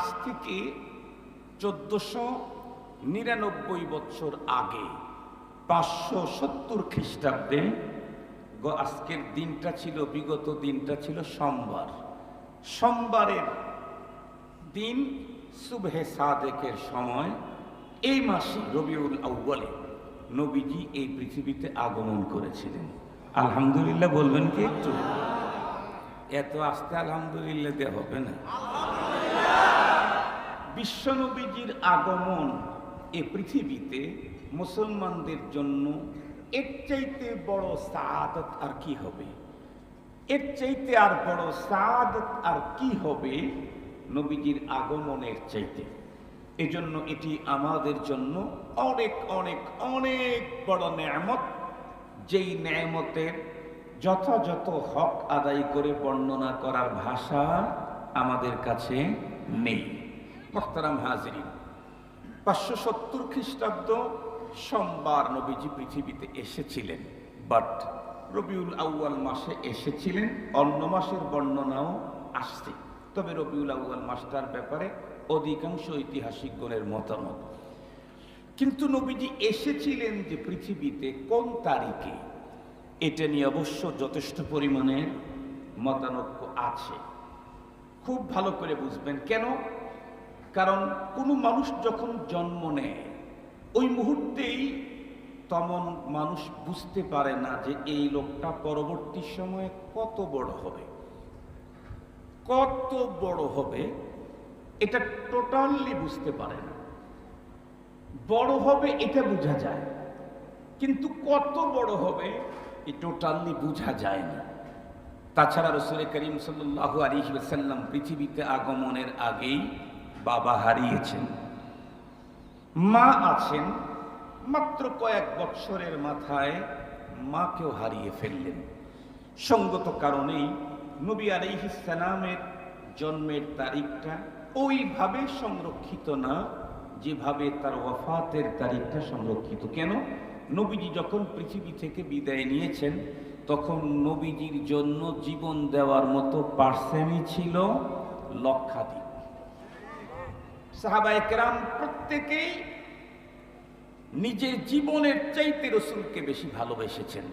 আজ থেকে চোদ্দশো নিরানব্বই বছর আগে পাঁচশো সত্তর খ্রিস্টাব্দে আজকের দিনটা ছিল, বিগত দিনটা ছিল সোমবার। সোমবারের দিন সুবহে সাদেকের সময় এই মাসে রবিউল আউ্বালে নবীজি এই পৃথিবীতে আগমন করেছিলেন। আলহামদুলিল্লাহ বলবেন কি একটু? এত আস্তে আলহামদুলিল্লাহ দেওয়া হবে না। বিশ্বনবীজির আগমন এ পৃথিবীতে মুসলমানদের জন্য এর চাইতে বড় সাদত আর কি হবে? এর চাইতে আর বড় সাদত আর কি হবে নবীজির আগমনের চাইতে? এজন্য এটি আমাদের জন্য অনেক অনেক অনেক বড় নেয়ামত। যেই নেয়ামতের যথাযথ হক আদায় করে বর্ণনা করার ভাষা আমাদের কাছে নেই। মোখতারাম হাজরিন, পাঁচশো সত্তর খ্রিস্টাব্দ সোমবার নবীজি পৃথিবীতে এসেছিলেন বাট রবিউল আউয়াল মাসে এসেছিলেন, অন্য মাসের বর্ণনাও আসছে। তবে রবিউল আউয়াল মাসটার ব্যাপারে অধিকাংশ ঐতিহাসিকগণের মতামত। কিন্তু নবীজি এসেছিলেন যে পৃথিবীতে কোন তারিখে, এটা নিয়ে অবশ্য যথেষ্ট পরিমাণে মতানৈক্য আছে। খুব ভালো করে বুঝবেন। কেন? কারণ কোনো মানুষ যখন জন্ম নেয়, ওই মুহূর্তেই তেমন মানুষ বুঝতে পারে না যে এই লোকটা পরবর্তী সময়ে কত বড় হবে। কত বড় হবে, এটা টোটালি বুঝতে পারে না। বড় হবে এটা বোঝা যায়, কিন্তু কত বড় হবে এই টোটালি বোঝা যায় না। তাছাড়া রসুল করিম সাল্লাহ আলিহাসাল্লাম পৃথিবীতে আগমনের আগেই বাবা হারিয়েছেন। মা আছেন, মাত্র কয়েক বৎসরের মাথায় মাকেও হারিয়ে ফেললেন। সঙ্গত কারণেই নবী আলাইহিসালামের জন্মের তারিখটা ওইভাবে সংরক্ষিত না, যেভাবে তার ওয়াফাতের তারিখটা সংরক্ষিত। কেন? নবীজি যখন পৃথিবী থেকে বিদায় নিয়েছেন তখন নবীজির জন্য জীবন দেওয়ার মতো পার্সেনই ছিল লক্ষাধিক। সাহাবা একরাম প্রত্যেকেই নিজের জীবনের চাইতে রসুলকে বেশি ভালোবেসেছেন।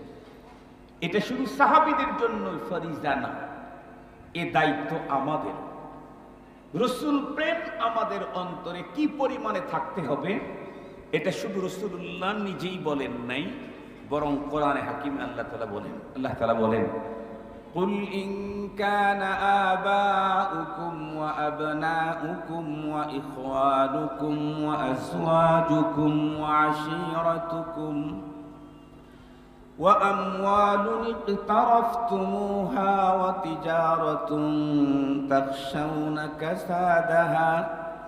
এটা শুধু সাহাবিদের জন্যই, ফরিজা না, এ দায়িত্ব আমাদের। রসুল প্রেম আমাদের অন্তরে কি পরিমাণে থাকতে হবে, এটা শুধু রসুল্লাহ নিজেই বলেন নাই বরং কোরআনে হাকিম আল্লাহ তালা বলেন আল্লাহ তালা বলেন قل إن كان آباؤكم وأبناؤكم وإخوانكم وأزواجكم وعشيرتكم وأموال اقترفتموها وتجارة تخشون كسادها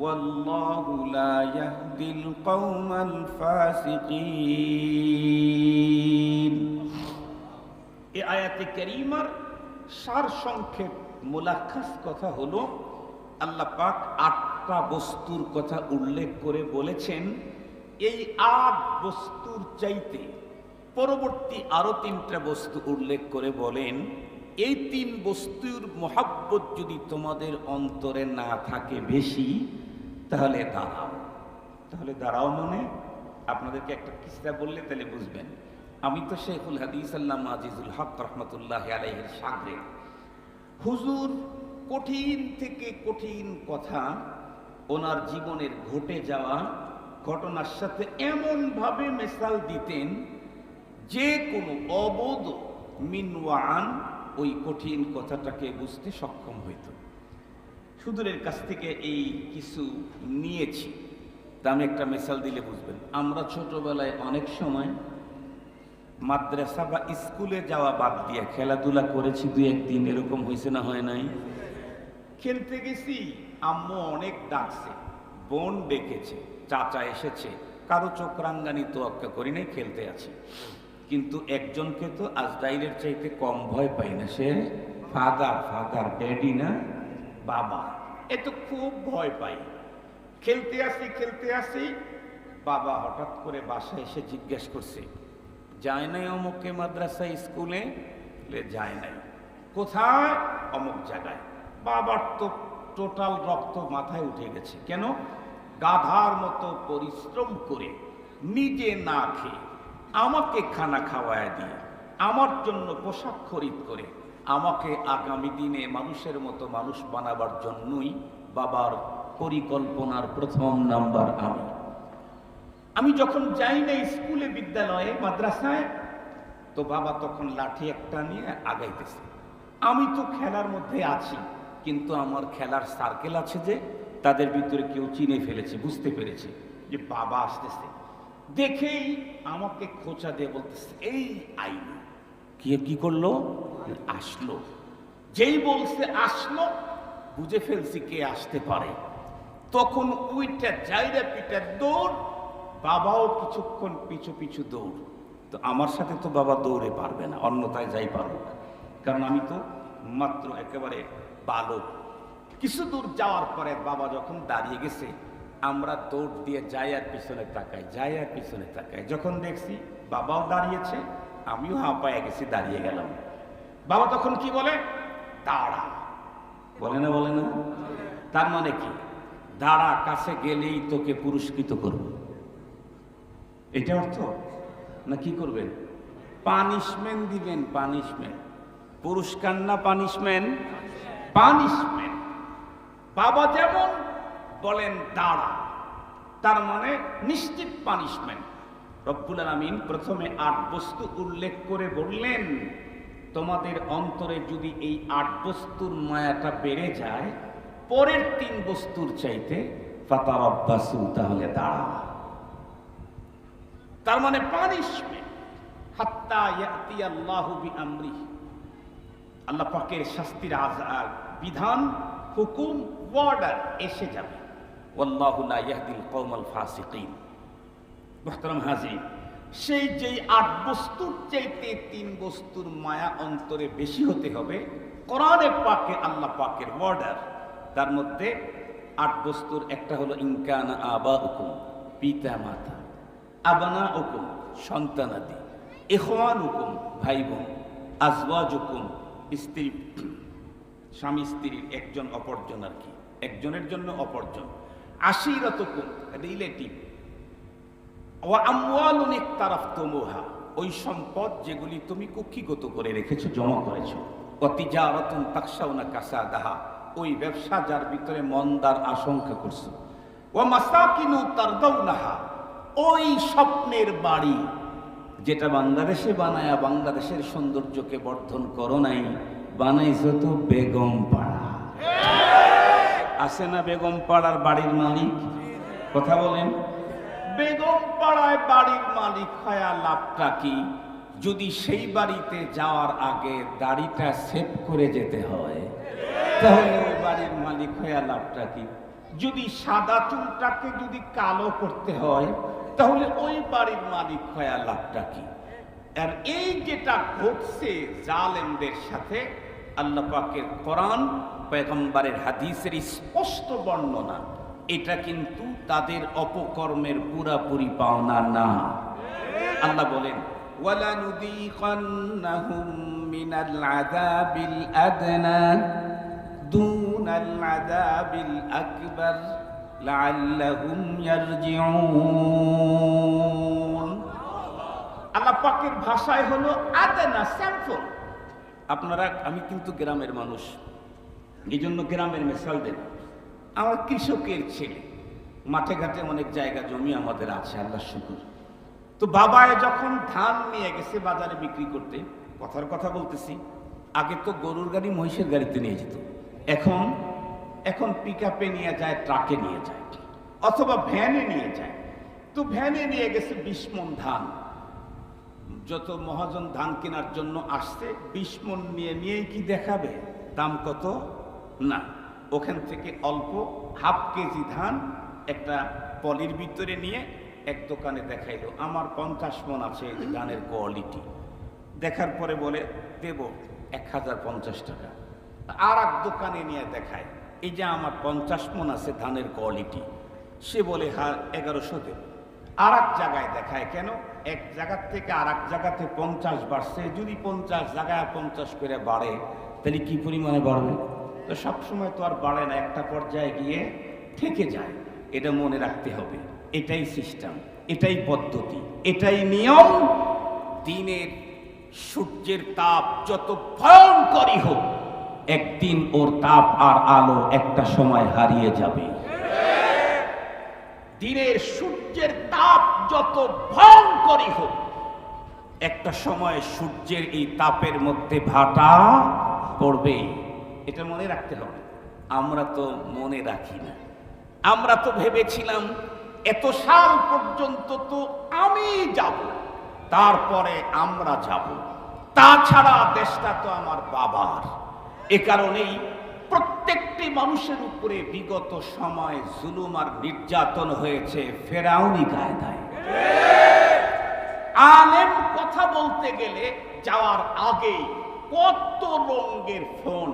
والله لا يهدي القوم الفاسقين এ আয়াতে করিমার সার সংক্ষেপ মোলাখাস কথা হলো আল্লাহ পাক আটটা বস্তুর কথা উল্লেখ করে বলেছেন এই আট বস্তুর চাইতে পরবর্তী আরো তিনটা বস্তু উল্লেখ করে বলেন এই তিন বস্তুর মহাব্বত যদি তোমাদের অন্তরে না থাকে বেশি তাহলে দাঁড়াও। তাহলে দাঁড়াও মানে আপনাদেরকে একটা কিস্তা বললে তাহলে বুঝবেন। আমি তো শেখুল হাদিস আল্লাহ আজিজুল হক রহমতুল্লাহ আলাইহের সাগরে। হুজুর কঠিন থেকে কঠিন কথা ওনার জীবনের ঘটে যাওয়া ঘটনার সাথে এমনভাবে মেসাল দিতেন যে কোনো অবোধ মিনওয়ান ওই কঠিন কথাটাকে বুঝতে সক্ষম হইত। সুদূরের কাছ থেকে এই কিছু নিয়েছি। তা আমি একটা মেসাল দিলে বুঝবেন। আমরা ছোটবেলায় অনেক সময় মাদ্রাসা বা স্কুলে যাওয়া বাদ দিয়ে খেলাধুলা করেছি, দুই একদিন এরকম হয়েছে না হয় নাই? খেলতে গেছি, আম্মু অনেক ডাকছে, বোন ডেকেছে, চাচা এসেছে, কারও চোখ রাঙ্গানি তোয়াক্কা করি নাই, খেলতে আছি। কিন্তু একজনকে তো আজরাইলের চাইতে কম ভয় পাই না, সে ফাদার ফাদার, ড্যাডি না? বাবা। এ তো খুব ভয় পাই। খেলতে আসি খেলতে আসি, বাবা হঠাৎ করে বাসায় এসে জিজ্ঞেস করছে, যায় নাই অমুকে মাদ্রাসা স্কুলে? যায় নাই। কোথায়? অমুক জায়গায়। বাবার তো টোটাল রক্ত মাথায় উঠে গেছে। কেন? গাধার মতো পরিশ্রম করে নিজে না খেয়ে আমাকে খানা খাওয়ায় দিয়ে, আমার জন্য পোশাক খরিদ করে আমাকে আগামী দিনে মানুষের মতো মানুষ বানাবার জন্যই বাবার পরিকল্পনার প্রথম নাম্বার আমি। আমি যখন যাই না স্কুলে, বিদ্যালয়ে, মাদ্রাসায়, তো বাবা তখন লাঠি একটা নিয়ে আগাইতেছে। আমি তো খেলার মধ্যে আছি, কিন্তু আমার খেলার সার্কেল আছে যে, তাদের ভিতরে কেউ চিনে ফেলেছে, বুঝতে পেরেছে যে বাবা আসতেছে। দেখেই আমাকে খোঁচা দিয়ে বলতেছে, এই আইন কি কি করল? আসলো। যেই বলছে আসলো, বুঝে ফেলছি কে আসতে পারে। তখন উইটা জায়গা পিটা দৌড়, বাবাও কিছুক্ষণ পিছু পিছু দৌড়। তো আমার সাথে তো বাবা দৌড়ে পারবে না, অন্যথায় যাই পারব না। কারণ আমি তো মাত্র একেবারে বালক। কিছু দূর যাওয়ার পরে বাবা যখন দাঁড়িয়ে গেছে, আমরা দৌড় দিয়ে যাই আর পিছনে তাকাই, যাই আর পিছনে তাকাই। যখন দেখছি বাবাও দাঁড়িয়েছে আমিও হাঁপায়ে গেছি, দাঁড়িয়ে গেলাম। বাবা তখন কি বলে? দাঁড়া। বলে না বলে না? তার মানে কি? দাঁড়া, কাছে গেলেই তোকে পুরস্কৃত করব। এটা অর্থ? না কি করবেন? পানিশমেন্ট দিবেন, পানিশমেন্ট। পুরস্কার না পানিশমেন্ট? পানিশমেন্ট। বাবা যেমন বলেন দাঁড়া, তার মানে নিশ্চিত পানিশমেন্ট। রব্বুল আলমিন প্রথমে আট বস্তু উল্লেখ করে বললেন, তোমাদের অন্তরে যদি এই আট বস্তুর মায়াটা বেড়ে যায়, পরের তিন বস্তুর চাইতে ফাতার অভ্যাসু তাহলে দাঁড়া তার মানে পানিশমেন্ট আল্লাহু পাকের শাস্তির আজ- বিধান, হুকুম ওয়ার্ডার এসে যাবে। ওয়াল্লাহু ইয়াহদিল কওমাল ফাসিকিন। মুহতারাম হাজির, সেই যেই আট বস্তুর চাইতে তিন বস্তুর মায়া অন্তরে বেশি হতে হবে, কোরআনে পাকে আল্লাহ পাকের ওয়ার্ডার তার মধ্যে আট বস্তুর একটা হলো ইনকানা আবা হুকুম পিতা মাতা আবানা হুকুম সন্তানাদি এখওয়ান হুকুম ভাই বোন আজওয়াজ হুকুম স্ত্রী, স্বামী স্ত্রীর একজন অপরজন আর কি, একজনের জন্য অপরজন আশিরত হুকুম রিলেটিভ ও আমওয়ালুন ইকতারাফতুমুহা ওই সম্পদ যেগুলি তুমি কুক্ষিগত করে রেখেছো জমা করেছ। অতিজারাতুন তাকসাউনা কাসাদাহা ওই ব্যবসা যার ভিতরে মন্দার আশঙ্কা করছ। ও মাসাকিনু তারদাউনাহা ওই স্বপ্নের বাড়ি যেটা বাংলাদেশে বানায়া বাংলাদেশের সৌন্দর্যকে বর্ধন করো নাই বানাইছো তো বেগম পাড়া। আছে না বেগম পাড়ার বাড়ির মালিক? কথা বলেন। বেগম পাড়ায় বাড়ির মালিক হয়া লাভটা কি? যদি সেই বাড়িতে যাওয়ার আগে দাড়িটা সেভ করে যেতে হয়, তাহলে ওই বাড়ির মালিক হয়া লাভটা কি? যদি সাদা চুলটাকে যদি কালো করতে হয়, তাহলে ওই বাড়ির মালিক হয়া লাভটা কি? আর এই যেটা ঘটছে জালেমদের সাথে, আল্লাহ পাকের কোরআন, পয়গম্বরের হাদিসের স্পষ্ট বর্ণনা। এটা কিন্তু তাদের অপকর্মের পুরাপুরি পাওনা না আল্লাহ বলেন وَلَنُذِيقَنَّهُم مِّنَ الْعَذَابِ الْأَدْنَى دُونَ الْعَذَابِ الْأَكْبَرِ لَعَلَّهُمْ يَرْجِعُونَ আল্লাহ পাকের ভাষায় হলো আদেনা স্যাম্পল আপনারা আমি কিন্তু গ্রামের মানুষ এই জন্য গ্রামের মেশাল দেন আমার কৃষকের ছেলে। মাঠে ঘাটে অনেক জায়গা জমি আমাদের আছে আল্লাহ শুকুর। তো বাবায় যখন ধান নিয়ে গেছে বাজারে বিক্রি করতে, কথার কথা বলতেছি, আগে তো গরুর গাড়ি, মহিষের গাড়িতে নিয়ে যেত। এখন এখন পিক নিয়ে যায় ট্রাকে নিয়ে যায়, অথবা ভ্যানে নিয়ে যায়। তো ভ্যানে নিয়ে গেছে বিশ মন ধান। যত মহাজন ধান কেনার জন্য আসছে, বিশ মন নিয়ে নিয়েই কি দেখাবে? দাম কত? না। ওখান থেকে অল্প হাফ কেজি ধান একটা পলির ভিতরে নিয়ে এক দোকানে দেখাইলো। আমার পঞ্চাশ মন আছে এই ধানের কোয়ালিটি দেখার পরে বলে, দেব এক হাজার পঞ্চাশ টাকা। আর এক দোকানে নিয়ে দেখায়, এই যে আমার পঞ্চাশ মন আছে ধানের কোয়ালিটি সে বলে হ্যাঁ এগারোশো দেব। আর এক জায়গায় দেখায়, কেন? এক জায়গার থেকে আর এক জায়গাতে পঞ্চাশ বাড়ছে। যদি পঞ্চাশ জায়গায় পঞ্চাশ করে বাড়ে, তাহলে কি পরিমাণে বাড়বে? তো সবসময় তো আর বাড়ে না, একটা পর্যায়ে গিয়ে থেকে যায়। এটা মনে রাখতে হবে, এটাই সিস্টেম, এটাই পদ্ধতি, এটাই নিয়ম। দিনের সূর্যের তাপ যত ভয়ঙ্করই হোক, একদিন ওর তাপ আর আলো একটা সময় হারিয়ে যাবে। দিনের সূর্যের তাপ যত ভয়ঙ্করই হোক, একটা সময় সূর্যের এই তাপের মধ্যে ভাটা পড়বে। এটা মনে রাখতে হবে। আমরা তো মনে রাখি না। আমরা তো ভেবেছিলাম, এত সাল পর্যন্ত তো আমি যাব, তারপরে আমরা যাব। তাছাড়া দেশটা তো আমার বাবার। এ কারণেই প্রত্যেকটি মানুষের উপরে বিগত সময় জুলুম আর নির্যাতন হয়েছে ফেরাউনি কায়দায়। আলেম কথা বলতে গেলে যাওয়ার আগেই কত রঙের ফোন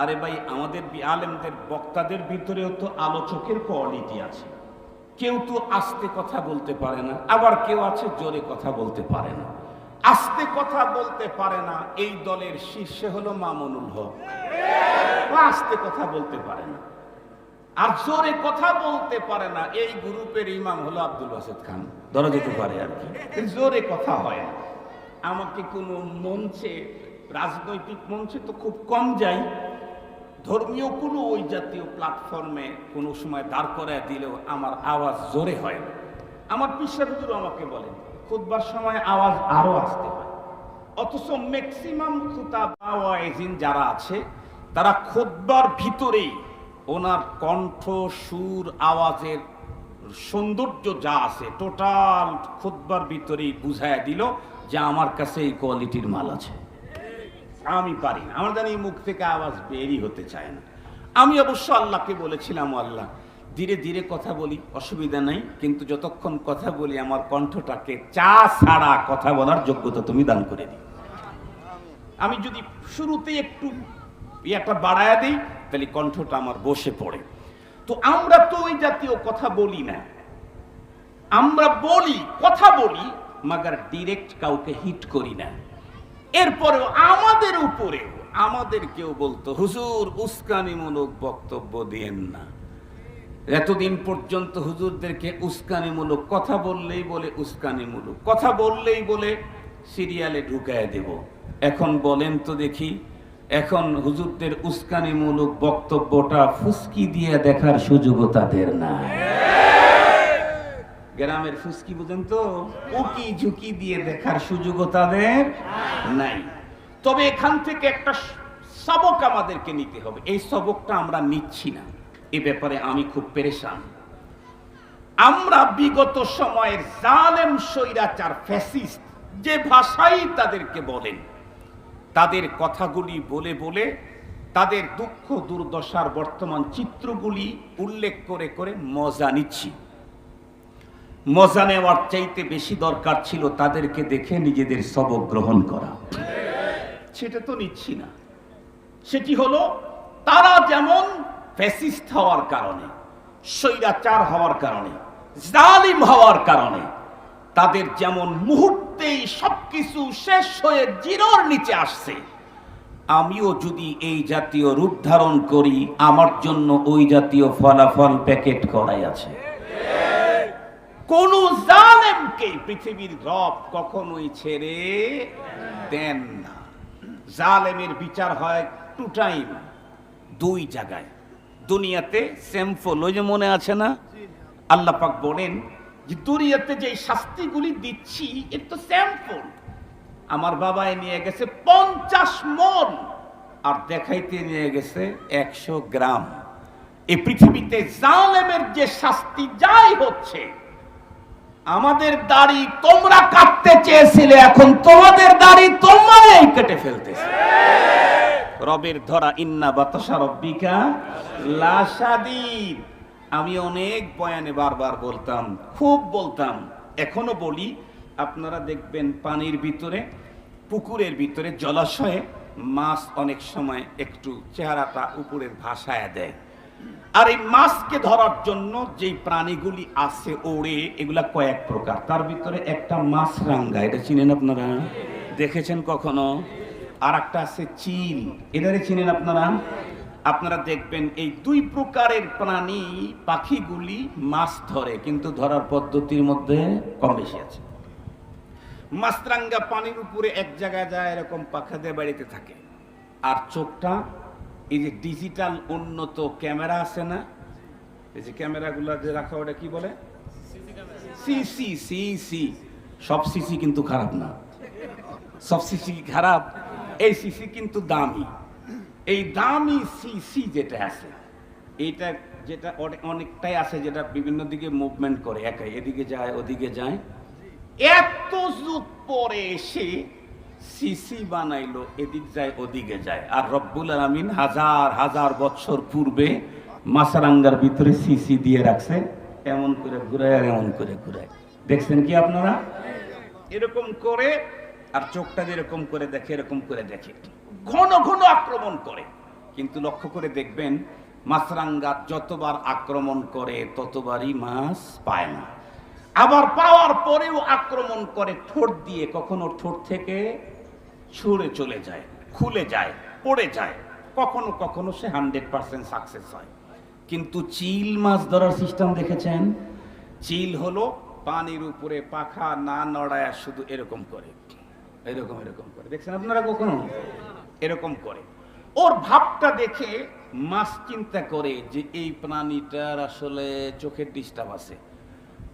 আরে ভাই, আমাদের আলেমদের বক্তাদের ভিতরেও তো আলোচকের কোয়ালিটি আছে। কেউ তো আস্তে কথা বলতে পারে না, আবার কেউ আছে জোরে কথা বলতে পারে না। আস্তে কথা বলতে পারে না, এই দলের শীর্ষে হলো মামুনুল হক। আস্তে কথা বলতে পারে না। আর জোরে কথা বলতে পারে না, এই গ্রুপের ইমাম হলো আব্দুল বাসেদ খান। ধরা যেতে পারে আর কি। জোরে কথা হয় আমাকে কোনো মঞ্চে, রাজনৈতিক মঞ্চে তো খুব কম যাই। ধর্মীয় কোনো ওই জাতীয় প্ল্যাটফর্মে কোনো সময় দাঁড় করায় দিলেও আমার আওয়াজ জোরে হয়। না আমার হুজুর আমাকে বলেন খুদবার সময় আওয়াজ আরও আসতে হয়। অথচ ম্যাক্সিমাম খুতা ওয়াইজিন যারা আছে, তারা খোদবার ভিতরেই ওনার কণ্ঠ, সুর, আওয়াজের সৌন্দর্য যা আছে টোটাল খুদবার ভিতরেই বুঝায় দিল যে আমার কাছে এই কোয়ালিটির মাল আছে। আমি পারি না। আমার জানি মুখ থেকে আওয়াজ বেরই হতে চায় না। আমি অবশ্য আল্লাহকে বলেছিলাম আল্লাহ, ধীরে ধীরে কথা বলি, অসুবিধা নাই, কিন্তু যতক্ষণ কথা বলি, আমার কণ্ঠটাকে চা ছাড়া কথা বলার যোগ্যতা তুমি দান করে দিই আমি যদি শুরুতে একটু ইয়েটা বাড়ায় দিই, তাহলে কণ্ঠটা আমার বসে পড়ে। তো আমরা তো ওই জাতীয় কথা বলি না। আমরা বলি, কথা বলি, মাগার ডিরেক্ট কাউকে হিট করি না। এরপরেও আমাদের উপরেও আমাদের কেউ বলতো, হুজুর উস্কানিমূলক বক্তব্য দিয়েন না। এতদিন পর্যন্ত হুজুরদেরকে উস্কানিমূলক কথা বললেই বলে উস্কানিমূলক কথা বললেই বলে, সিরিয়ালে ঢুকায় দেব। এখন বলেন তো দেখি, এখন হুজুরদের উস্কানিমূলক বক্তব্যটা ফুসকি দিয়ে দেখার সুযোগও তাদের না গ্রামের ফুসকি বুঝেন তো, উকি ঝুঁকি দিয়ে দেখার সুযোগও তাদের নাই। তবে এখান থেকে একটা সবক আমাদেরকে নিতে হবে। এই সবকটা আমরা নিচ্ছি না। এ ব্যাপারে আমি খুব পেরেশান। আমরা বিগত সময়ের জালেম, স্বৈরাচার, ফ্যাসিস্ট যে ভাষাই তাদেরকে বলেন, তাদের কথাগুলি বলে বলে তাদের দুঃখ দুর্দশার বর্তমান চিত্রগুলি উল্লেখ করে করে মজা নিচ্ছি। মজা নেওয়ার চাইতে বেশি দরকার ছিল তাদেরকে দেখে নিজেদের সবক গ্রহণ করা। সেটা তো নিচ্ছি না। সেটি হলো, তারা যেমন ফ্যাসিস্ট হওয়ার কারণে, স্বৈরাচার হওয়ার কারণে, জালিম হওয়ার কারণে, তাদের যেমন মুহূর্তেই সবকিছু শেষ হয়ে জিরোর নিচে আসছে, আমিও যদি এই জাতীয় রূপ ধারণ করি, আমার জন্য ওই জাতীয় ফলাফল প্যাকেট করাই আছে। কোন জালেমকে পৃথিবীর রব কখনোই ছেড়ে দেন না। জালেমের বিচার হয় টু টাইম, দুই জায়গায়। দুনিয়াতে স্যাম্পল ওই যে মনে আছে না? আল্লাহ পাক বলেন যে, দুনিয়াতে যে শাস্তিগুলি দিচ্ছি, এর তো স্যাম্পল। আমার বাবাই নিয়ে গেছে পঞ্চাশ মন, আর দেখাইতে নিয়ে গেছে একশো গ্রাম। এই পৃথিবীতে জালেমের যে শাস্তি যাই হচ্ছে আমাদের দাড়ি তোমরা কাটতে চেয়েছিলে, এখন তোমাদের দাড়ি তোমরাই কেটে ফেলতেছে। রবের ধরা, ইন্না বাতাসা রব্বিকা লাসাদিদ আমি অনেক বয়ানে বারবার বলতাম, খুব বলতাম, এখনও বলি, আপনারা দেখবেন পানির ভিতরে, পুকুরের ভিতরে জলাশয়ে মাছ অনেক সময় একটু চেহারাটা উপরের ভাসায় দেয়। আর এই মাছকে ধরার জন্য যেই প্রাণীগুলি আছে ওড়ে, এগুলা কয়েক প্রকার। তার ভিতরে একটা মাছ রাঙ্গা, এটা চিনেন আপনারা? দেখেছেন কখনো? আর একটা আছে চিল, এটারে চিনেন আপনারা? আপনারা দেখবেন এই দুই প্রকারের প্রাণী, পাখিগুলি মাছ ধরে, কিন্তু ধরার পদ্ধতির মধ্যে কম বেশি আছে। মাছরাঙ্গা পানির উপরে এক জায়গায় যায়, এরকম পাখা দিয়ে বাড়িতে থাকে। আর চোখটা এই যে ডিজিটাল উন্নত ক্যামেরা আছে না, এই যে ক্যামেরাগুলো যে রাখা, ওটা কি বলে? সিসি সিসি সব সিসি কিন্তু খারাপ না। সব সিসি খারাপ? এই সিসি কিন্তু দামি। এই দামি সিসি যেটা আছে এইটা যেটা অনেকটাই আছে, যেটা বিভিন্ন দিকে মুভমেন্ট করে, একাই। এদিকে যায়, ওদিকে যায়। এত যুগ পরে এসে সিসি বানাইলো, এদিক যায়, ওদিকে যায়। আর রব্বুল আলমিন হাজার হাজার বছর পূর্বে মাসারাঙ্গার ভিতরে সিসি দিয়ে রাখছে, এমন করে ঘুরায় আর এমন করে ঘুরায়। দেখছেন কি আপনারা? এরকম করে, আর চোখটা যেরকম করে দেখে, এরকম করে দেখে। ঘন ঘন আক্রমণ করে। কিন্তু লক্ষ্য করে দেখবেন, মাছরাঙ্গা যতবার আক্রমণ করে, ততবারই মাছ পায় না। আবার পাওয়ার পরেও আক্রমণ করে ঠোঁট দিয়ে, কখনো ঠোঁট থেকে ছুঁড়ে চলে যায়, খুলে যায়, পড়ে যায়। কখনো কখনো সে হান্ড্রেড পার্সেন্ট সাকসেস হয়। কিন্তু চিল মাছ ধরার সিস্টেম দেখেছেন? চিল হলো পানির উপরে পাখা না নড়ায় শুধু এরকম করে। এরকম এরকম করে। দেখছেন আপনারা কখনো? এরকম করে। ওর ভাবটা দেখে মাছ চিন্তা করে যে এই প্রাণীটার আসলে চোখের ডিস্টার্ব আছে।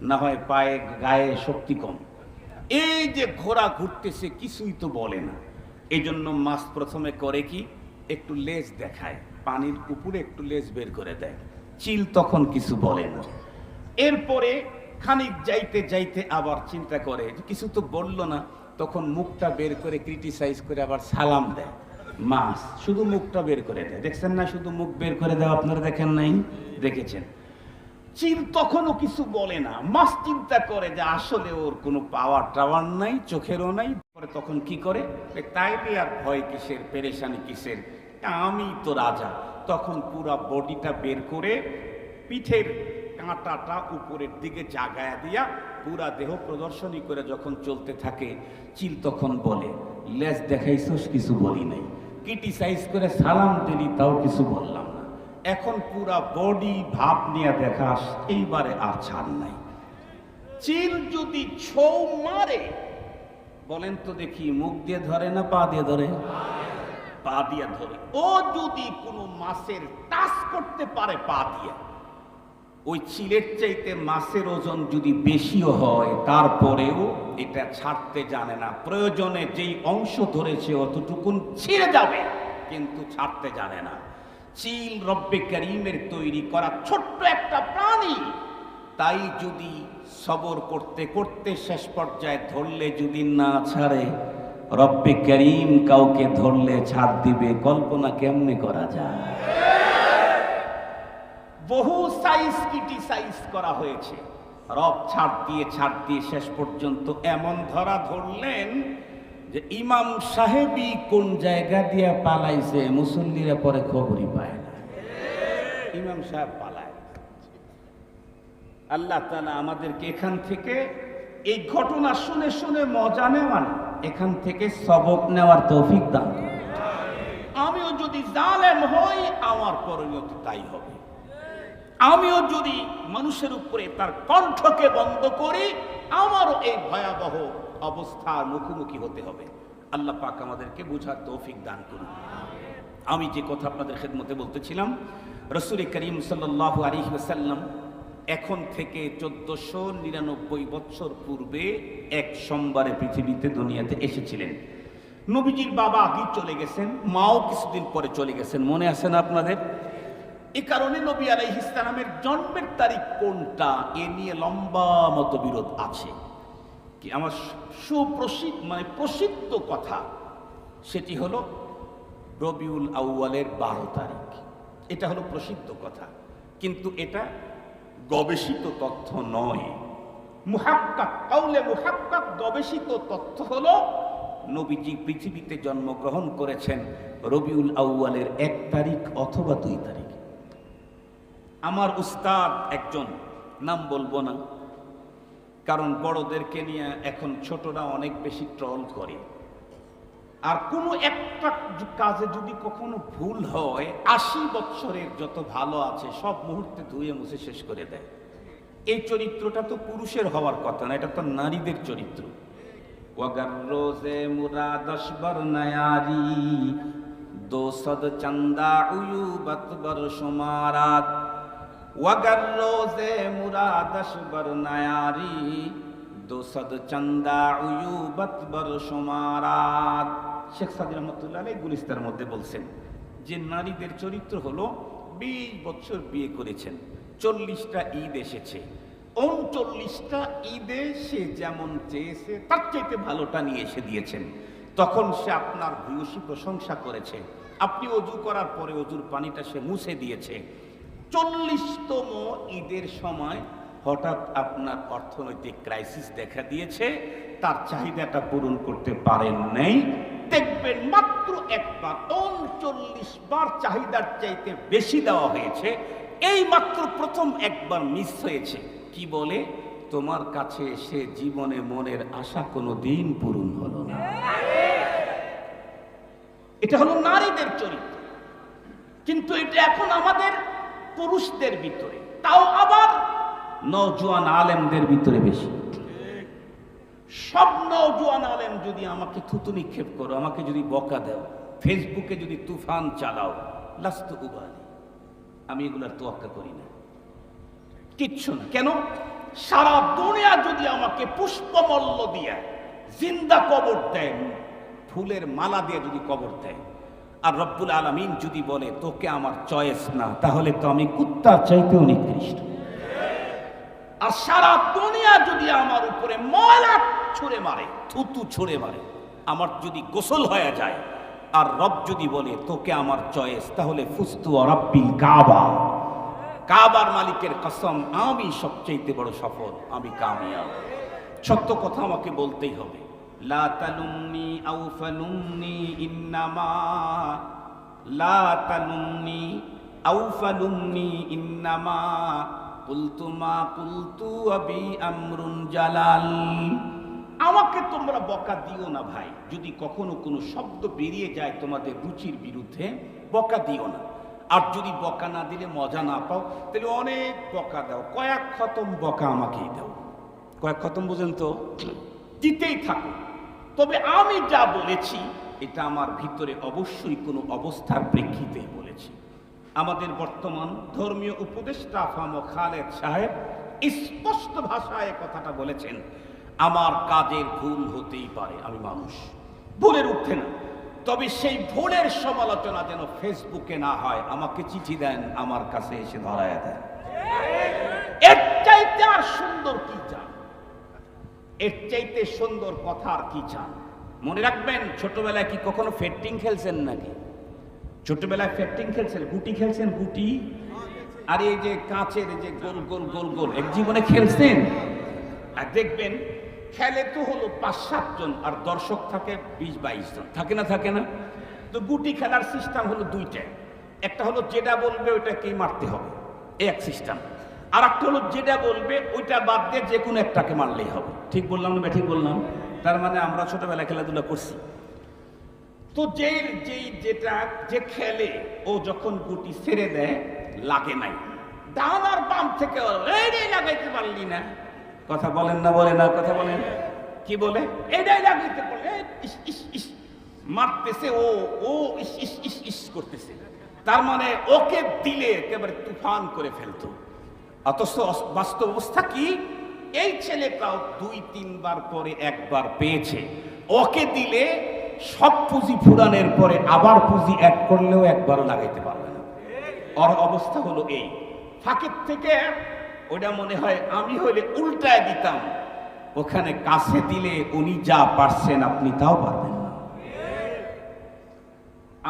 না হয় পায়ে, গায়ে শক্তি কম। এই যে ঘোড়া ঘুরতেছে, কিছুই তো বলে না। এই জন্য মাছ প্রথমে করে কি? একটু লেজ দেখায়, পানির উপরে একটু লেজ বের করে দেয়। চিল তখন কিছু বলে না। এরপরে খানিক যাইতে যাইতে আবার চিন্তা করে কিছু তো বলল না, তখন মুখটা বের করে ক্রিটিসাইজ করে আবার সালাম দেয়। মাছ শুধু মুখটা বের করে দেয়। দেখছেন না শুধু মুখ বের করে দেওয়া আপনারা দেখেন নাই? দেখেছেন। চিল তখনও কিছু বলে না। মাস চিন্তা করে যে আসলে ওর কোনো পাওয়ার টাওয়ার নাই, চোখেরও নাই। পরে তখন কি করে? এ তাইলে আর ভয় কিসের, পেরেশানি কিসের? আমি তো রাজা। তখন পুরা বডিটা বের করে পিঠের কাঁটাটা উপরের দিকে জাগায়া দিয়া পুরা দেহ প্রদর্শনী করে যখন চলতে থাকে, চিল তখন বলে, লেজ দেখাইছস, কিছু বলি নাই। ক্রিটিসাইজ করে সালাম দিলি, তাও কিছু বললাম এখন পুরা বডি ভাব নিয়ে দেখাস এইবারে আর ছাড় নাই। চিল যদি ছৌ মারে, বলেন তো দেখি মুখ দিয়ে ধরে না পা দিয়ে ধরে? পা দিয়ে ধরে। ও যদি কোনো মাছের টাচ করতে পারে পা দিয়ে, ওই চিলের চাইতে মাছের ওজন যদি বেশিও হয়, তারপরেও এটা ছাড়তে জানে না। প্রয়োজনে যেই অংশ ধরেছে, অতটুকুন ছিঁড়ে যাবে, কিন্তু ছাড়তে জানে না। চিল রব্বে করিমের তৈরি করা ছোট্ট একটা প্রাণী। তাই যদি সবর করতে করতে শেষ পর্যায়ে ধরলে যদি না ছাড়ে, রব্বে করিম কাউকে ধরলে ছাড় দিবে, কল্পনা কেমনে করা যায়? বহু সাইজ ক্রিটিসাইজ করা হয়েছে। রব ছাড় দিয়ে ছাড় দিয়ে শেষ পর্যন্ত এমন ধরা ধরলেন যে ইমাম সাহেবই কোন জায়গা দিয়ে পালাইছে, মুসল্লিরা পরে খবরই পায় না। ইমাম সাহেব পালায়। আল্লাহ তালা আমাদেরকে এখান থেকে এই ঘটনা শুনে শুনে মজা নেওয়ান, এখান থেকে সবক নেওয়ার তৌফিক দান আমিও যদি জালেম হই, আমার পরিণতি তাই হবে। আমিও যদি মানুষের উপরে তার কণ্ঠকে বন্ধ করি, আমারও এই ভয়াবহ অবস্থার মুখোমুখি হতে হবে। আল্লাহ পাক আমাদেরকে বুঝার তৌফিক দান করুন। আমি যে কথা আপনাদের খেদমতে বলতেছিলাম, রসুল করিম সাল্লাহ আলী ওসাল্লাম এখন থেকে চোদ্দশো নিরানব্বই বছর পূর্বে এক সোমবারে পৃথিবীতে দুনিয়াতে এসেছিলেন। নবীজির বাবা আগেই চলে গেছেন, মাও কিছুদিন পরে চলে গেছেন। মনে আছেন আপনাদের? এ কারণে নবী আলাই ইসলামের জন্মের তারিখ কোনটা এ নিয়ে লম্বা মতবিরোধ আছে। কি আমার সুপ্রসিদ্ধ মানে প্রসিদ্ধ কথা সেটি হলো রবিউল আউয়ালের বারো তারিখ। এটা হলো প্রসিদ্ধ কথা। কিন্তু এটা গবেষিত তথ্য নয়। মুহাক্কাক কাউলে মুহাক্কাক গবেষিত তথ্য হলো নবীজি পৃথিবীতে জন্মগ্রহণ করেছেন রবিউল আউয়ালের এক তারিখ অথবা দুই তারিখ। আমার উস্তাদ একজন, নাম বলব না। কারণ বড়দেরকে নিয়ে এখন ছোটরা অনেক বেশি ট্রল করে। আর কোনো একটা কাজে যদি কখনো ভুল হয়, আশি বৎসরের যত ভালো আছে, সব মুহূর্তে ধুয়ে মুছে শেষ করে দেয়। এই চরিত্রটা তো পুরুষের হওয়ার কথা না, এটা তো নারীদের চরিত্র। রোজে মুরাদশ বর্ণয়ারি দোসদ চন্দা উয়ু বতবর সুমারাত। ওয়াগার রোজে মুরাদশ বর্ণয়ারি দোসদ চন্দা উয়ু বতবর সুমারাত। শেখ সাদি রহমতুল্লাহ গুলিস্তার মধ্যে বলছেন, যে নারীদের চরিত্র হলো বিশ বছর বিয়ে করেছেন, চল্লিশটা ঈদ এসেছে। উনচল্লিশটা ঈদে সে যেমন চেয়েছে, তার চাইতে ভালোটা নিয়ে এসে দিয়েছেন। তখন সে আপনার ভূয়সী প্রশংসা করেছে। আপনি অজু করার পরে অজুর পানিটা সে মুছে দিয়েছে। চল্লিশতম ঈদের সময় হঠাৎ আপনার অর্থনৈতিক ক্রাইসিস দেখা দিয়েছে, তার চাহিদাটা পূরণ করতে পারেন নাই। দেখবেন মাত্র একবার উনচল্লিশ বার চাহিদার চাইতে বেশি দেওয়া হয়েছে। এই মাত্র প্রথম একবার মিস হয়েছে। কি বলে? তোমার কাছে এসে জীবনে মনের আশা কোনো দিন পূরণ হলো না। এটা হলো নারীদের চরিত্র। কিন্তু এটা এখন আমাদের পুরুষদের ভিতরে, তাও আবার নজওয়ান আলেমদের ভিতরে বেশি। সব নজওয়ান আলেম যদি আমাকে থুতু নিক্ষেপ করো, আমাকে যদি বকা দাও, ফেসবুকে যদি তুফান চালাও, লাস্ত উবালি। আমি এগুলার তোয়াক্কা করি না। কিচ্ছু না। কেন? সারা দুনিয়া যদি আমাকে পুষ্পমল্ল দিয়ে, জিন্দা কবর দেয়, ফুলের মালা দিয়ে যদি কবর দেয় আর রব্বুল আলমিন যদি বলে, তোকে আমার চয়েস না, তাহলে তো আমি কুত্তার চাইতেও নিকৃষ্ট। আর সারা দুনিয়া যদি আমার উপরে ময়লা ছুঁড়ে মারে, থুতু ছুঁড়ে মারে, আমার যদি গোসল হয়ে যায়, আর রব যদি বলে, তোকে আমার চয়েস, তাহলে ফুস্তু রব্বিল কাবা। কাবার মালিকের কসম, আমি সবচেয়ে বড় সফল, আমি কামিয়াব। সত্য কথা আমাকে বলতেই হবে। লা তালুমনি আউ ফালুমনি ইন্নামা, লা তালুমনি আউ ফালুমনি ইন্নামা, কুলতু মা কুলতু আবি আমরুন জালাল। আমাকে তোমরা বকা দিও না ভাই, যদি কখনো কোনো শব্দ বেরিয়ে যায় তোমাদের রুচির বিরুদ্ধে, বকা দিও না। আর যদি বকা না দিলে মজা না পাও, তাহলে অনেক বকা দাও, কয়েক খতম বকা আমাকেই দাও। কয়েক খতম বোঝেন তো? দিতেই থাকো। তবে আমি যা বলেছি, এটা আমার ভিতরে অবশ্যই কোনো অবস্থার প্রেক্ষিতে বলেছি। আমাদের বর্তমান ধর্মীয় উপদেষ্টা ফামো খালেদ সাহেব স্পষ্ট ভাষায় কথাটা বলেছেন, আমার কাজের ভুল হতেই পারে, আমি মানুষ। ভুলের উঠে না। তবে সেই ভুলের সমালোচনা যেন ফেসবুকে না হয়, আমাকে চিঠি দেন, আমার কাছে এসে ধরায় দেন। এর চাইতে আর সুন্দর কি চান এর চাইতে সুন্দর কথা আর কি চান? মনে রাখবেন, ছোটবেলায় কি কখনো ফেটটিং খেলছেন নাকি? ছোটবেলায় ফেটটিং খেলছেন, গুটি খেলছেন, গুটি? আর এই যে কাঁচের যে গোল গোল গোল গোল, এক জীবনে খেলছেন? আর দেখবেন, খেলে তো হলো পাঁচ সাতজন আর দর্শক থাকে বিশ, বাইশ জন। থাকে না থাকে না? তো গুটি খেলার সিস্টেম হলো দুইটা। একটা হলো যেটা বলবে ওইটাকেই মারতে হবে। এক সিস্টেম আর একটা হলো যেটা বলবে, ওইটা বাদ দিয়ে যে কোনো একটাকে মারলেই হবে। ঠিক বললাম না ঠিক বললাম? তার মানে আমরা ছোটবেলায় খেলাধুলা করছি। তো যে যেই যেটা, যে খেলে ও যখন গুটি ছেড়ে দেয়, লাগে নাই। ডান আর বাম থেকে লাগাইতে পারলি না। কথা বলেন না বলে না কথা বলেন। কি বলে? এটাই লাগাইতে পারলে মারতেছে ও ও, ইস ইস ইস ইস করতেছে। তার মানে ওকে দিলে একেবারে তুফান করে ফেলতো। অথচ বাস্তব অবস্থা কি? এই ছেলেটাও দুই, তিনবার পরে একবার পেয়েছে। ওকে দিলে সব পুঁজি ফুরানের পরে আবার পুঁজি অ্যাড করলেও একবারও লাগাইতে পারবে না। ওর অবস্থা হলো এই। ফাঁকের থেকে ওটা মনে হয় আমি হলে উল্টায় দিতাম। ওখানে কাছে দিলে উনি যা পারছেন আপনি তাও পারবেন না।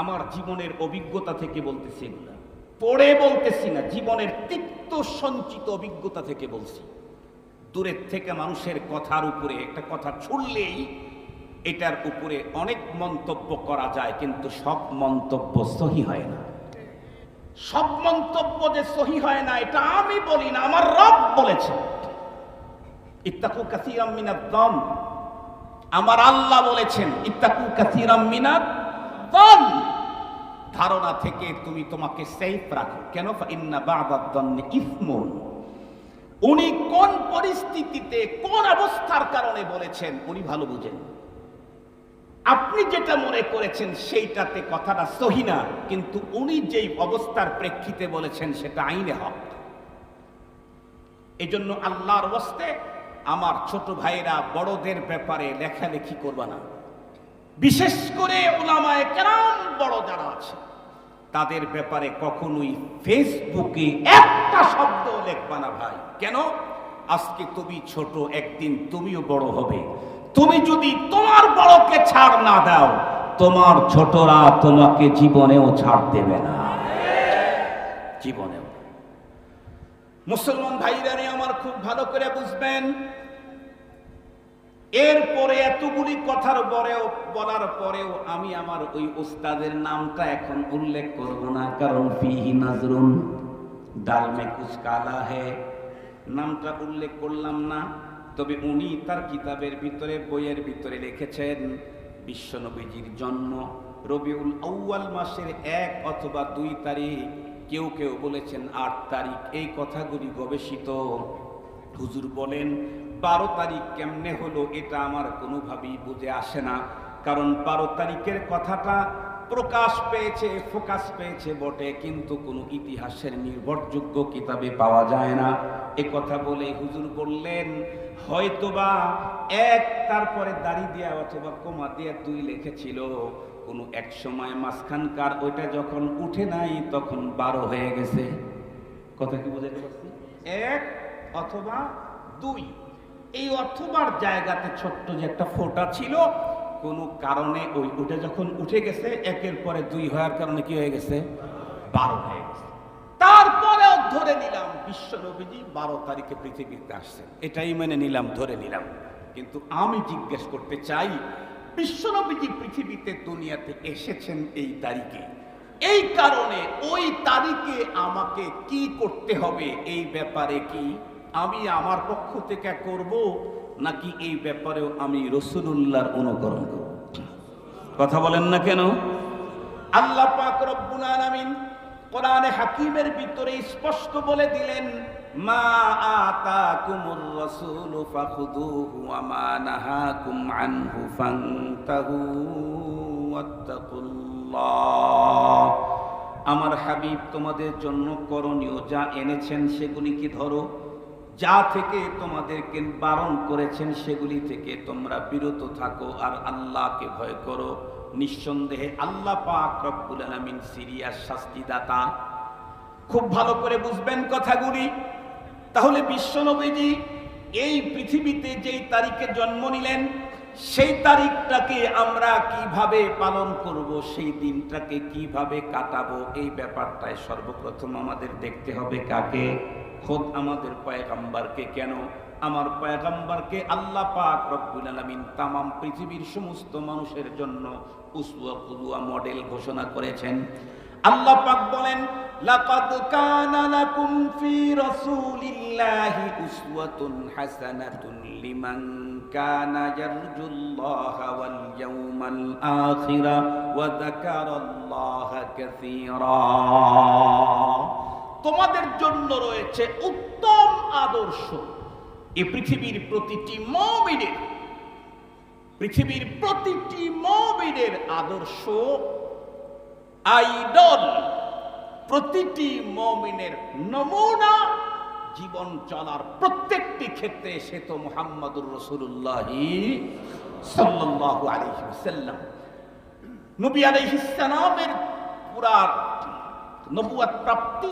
আমার জীবনের অভিজ্ঞতা থেকে বলতেছি এগুলা। পড়ে বলতেছি না, জীবনের তিক্ত সঞ্চিত অভিজ্ঞতা থেকে বলছি। দূরের থেকে মানুষের কথার উপরে একটা কথা ছুড়লেই এটার উপরে অনেক মন্তব্য করা যায়, কিন্তু সব মন্তব্য সহি হয় না। সব মন্তব্য যে সহি হয় না, এটা আমি বলি না, আমার রব বলেছে। ইত্তাকু কাসিরাম মিনাদ দম। আমার আল্লাহ বলেছেন, ইত্তাকু কাসিরাম মিনাদ ধারণা থেকে তুমি তোমাকে সেফ রাখো। কেন? ইন্না উনি কোন পরিস্থিতিতে, কোন অবস্থার কারণে বলেছেন, উনি ভালো বুঝেন। আপনি যেটা মনে করেছেন, সেইটাতে কথাটা সহি না, কিন্তু উনি যেই অবস্থার প্রেক্ষিতে বলেছেন, সেটা আইনে হক। এই জন্য আল্লাহর বস্তে আমার ছোট ভাইরা বড়দের ব্যাপারে লেখালেখি করবা না। বিশেষ করে ওলামায় কেরাম বড় যারা আছে, তাদের ব্যাপারে কখনোই ফেসবুকে একটা শব্দ লেখবা না ভাই। কেন? আজকে তুমি ছোট, একদিন তুমিও বড় হবে। তুমি যদি তোমার বড়কে ছাড় না দাও, তোমার ছোটরা তোমাকে জীবনেও ছাড় দেবে না। জীবনেও। মুসলমান ভাইরারে আমার খুব ভালো করে বুঝবেন এরপরে এতগুলি কথার পরেও, বলার পরেও আমি আমার ওই ওস্তাদের নামটা এখন উল্লেখ করব না, কারণ ফিহি নাজরুন ডাল মে কুছ হে। নামটা উল্লেখ করলাম না, তবে উনি তার কিতাবের ভিতরে, বইয়ের ভিতরে লিখেছেন বিশ্বনবীজির জন্ম রবিউল আউয়াল মাসের এক অথবা দুই তারিখ, কেউ কেউ বলেছেন আট তারিখ। এই কথাগুলি গবেষিত। হুজুর বলেন বারো তারিখ কেমনে হলো এটা আমার কোনোভাবেই বুঝে আসে না। কারণ বারো তারিখের কথাটা প্রকাশ পেয়েছে, ফোকাস পেয়েছে বটে, কিন্তু কোনো ইতিহাসের নির্ভরযোগ্য কিতাবে পাওয়া যায় না। এ কথা বলে হুজুর বললেন, হয়তোবা এক তারপরে দাড়ি দেয়া অথবা কোমা দিয়ে দুই লেখেছিল। কোনো এক সময় মাঝখানকার ওইটা যখন উঠে নাই, তখন বারো হয়ে গেছে। কথা কি বুঝাতে পারছি? এক অথবা দুই। এই অথবার জায়গাতে ছোট্ট যে একটা ফোঁটা ছিল, কোনো কারণে ওই ওটা যখন উঠে গেছে, একের পরে দুই হওয়ার কারণে কি হয়ে গেছে? বারো হয়ে গেছে। তারপরেও ধরে নিলাম বিশ্ব নবীজি বারো তারিখে পৃথিবীতে আসছেন। এটাই মেনে নিলাম, ধরে নিলাম। কিন্তু আমি জিজ্ঞেস করতে চাই বিশ্বনবীজি পৃথিবীতে দুনিয়াতে এসেছেন এই তারিখে? এই কারণে ওই তারিখে আমাকে কি করতে হবে? এই ব্যাপারে কি আমি আমার পক্ষ থেকে করব নাকি এই ব্যাপারেও আমি রসুলুল্লাহর অনুকরণ করব? কথা বলেন না কেন? আল্লাহ পাক রব্বুল আলামিন কোরআনে হাকিমের ভিতরে স্পষ্ট বলে দিলেন, মা আতাকুমুর রাসূল ফাখুদুহু ওয়া মা নাহাকুম আনহু ফান্তাহু ওয়াত্তাকুল্লাহ। আমার হাবিব, তোমাদের জন্য করণীয় যা এনেছেন সেগুলি কি ধরো? যা থেকে তোমাদেরকে বারণ করেছেন সেগুলি থেকে তোমরা বিরত থাকো আর আল্লাহকে ভয় করো। নিঃসন্দেহে আল্লাহ পাক রব্বুল আলামিন সিরিয়াস শাস্তিদাতা। খুব ভালো করে বুঝবেন কথাগুলি। তাহলে বিশ্বনবীজি এই পৃথিবীতে যেই তারিখে জন্ম নিলেন, সেই তারিখটাকে আমরা কীভাবে পালন করব, সেই দিনটাকে কীভাবে কাটাবো, এই ব্যাপারটাই সর্বপ্রথম আমাদের দেখতে হবে কাকে? খোদ আমাদের পয়গাম্বারকে কেন? আমার পয়গাম্বারকে আল্লাহ পাক রব্বুল আলামিন তামাম পৃথিবীর সমস্ত মানুষের জন্য উসওয়া কুদওয়া মডেল ঘোষণা করেছেন। আল্লাহ পাক বলেন, লাকাদ কানা লাকুম ফি রাসূলিল্লাহি উসওয়াতুন হাসানাতুন লিমান কানা ইয়ারজুল্লাহা ওয়াল ইয়াউমাল আখিরা ওয়া যাকারাল্লাহা কাসীরা। তোমাদের জন্য রয়েছে উত্তম আদর্শ। এই পৃথিবীর প্রতিটি মমিনের, পৃথিবীর প্রতিটি মমিনের আদর্শ। আইডল, প্রতিটি মমিনের নমুনা জীবন চলার প্রত্যেকটি ক্ষেত্রে সে তো মোহাম্মদুর রসুল্লাহ সাল্লাহ আলহিসাল্লাম নবী আলহিসামের পুরা নবুয়াত প্রাপ্তি